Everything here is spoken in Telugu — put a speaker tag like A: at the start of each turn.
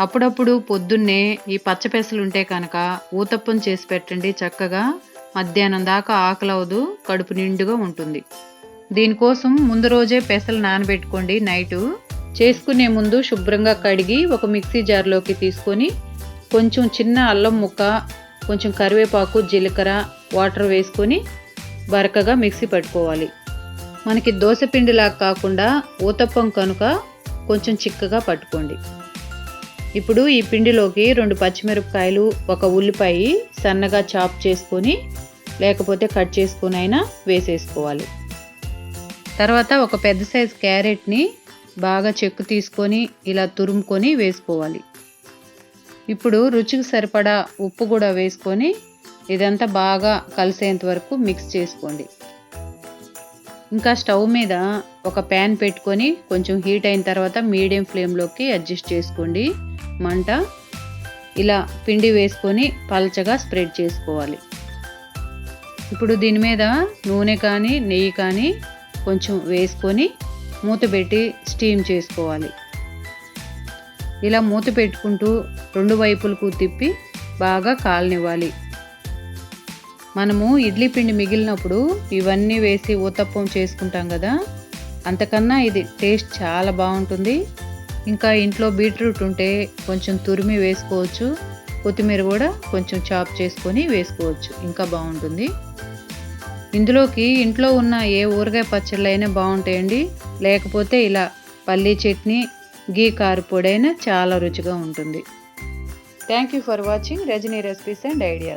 A: అప్పుడప్పుడు పొద్దున్నే ఈ పచ్చపెసలు ఉంటే కనుక ఊతప్పం చేసి పెట్టండి చక్కగా. మధ్యాహ్నం దాకా ఆకలవదు కడుపు నిండుగా ఉంటుంది. దీనికోసం ముందు రోజే పెసలు నానబెట్టుకోండి నైటు. చేసుకునే ముందు శుభ్రంగా కడిగి ఒక మిక్సీ జార్లోకి తీసుకొని కొంచెం చిన్న అల్లం ముక్క కొంచెం కరివేపాకు జీలకర్ర వాటర్ వేసుకొని బరకగా మిక్సీ పట్టుకోవాలి. మనకి దోశ పిండిలాగా కాకుండా ఊతప్పం కనుక కొంచెం చిక్కగా పట్టుకోండి. ఇప్పుడు ఈ పిండిలోకి రెండు పచ్చిమిరపకాయలు ఒక ఉల్లిపాయ సన్నగా చాప్ చేసుకొని లేకపోతే కట్ చేసుకొని అయినా వేసేసుకోవాలి. తర్వాత ఒక పెద్ద సైజ్ క్యారెట్ని బాగా చెక్కు తీసుకొని ఇలా తురుముకొని వేసుకోవాలి. ఇప్పుడు రుచికి సరిపడా ఉప్పు కూడా వేసుకొని ఇదంతా బాగా కలిసేంత వరకు మిక్స్ చేసుకోండి. ఇంకా స్టవ్ మీద ఒక ప్యాన్ పెట్టుకొని కొంచెం హీట్ అయిన తర్వాత మీడియం ఫ్లేమ్లోకి అడ్జస్ట్ చేసుకోండి. మంట ఇలా పిండి వేసుకొని పల్చగా స్ప్రెడ్ చేసుకోవాలి. ఇప్పుడు దీని మీద నూనె కానీ నెయ్యి కానీ కొంచెం వేసుకొని మూత పెట్టి స్టీమ్ చేసుకోవాలి. ఇలా మూత పెట్టుకుంటూ రెండు వైపులకు తిప్పి బాగా కాలనివ్వాలి. మనము ఇడ్లీ పిండి మిగిలినప్పుడు ఇవన్నీ వేసి ఊతప్పం చేసుకుంటాం కదా అంతకన్నా ఇది టేస్ట్ చాలా బాగుంటుంది. ఇంకా ఇంట్లో బీట్రూట్ ఉంటే కొంచెం తురిమి వేసుకోవచ్చు. కొత్తిమీర కూడా కొంచెం చాప్ చేసుకొని వేసుకోవచ్చు. ఇంకా బాగుంటుంది. ఇందులోకి ఇంట్లో ఉన్న ఏ ఊరగాయ పచ్చళ్ళు అయినా బాగుంటాయండి. లేకపోతే ఇలా పల్లీ చట్నీ గీ కారపొడి చాలా రుచిగా ఉంటుంది. Thank you for watching Rajani recipes and ideas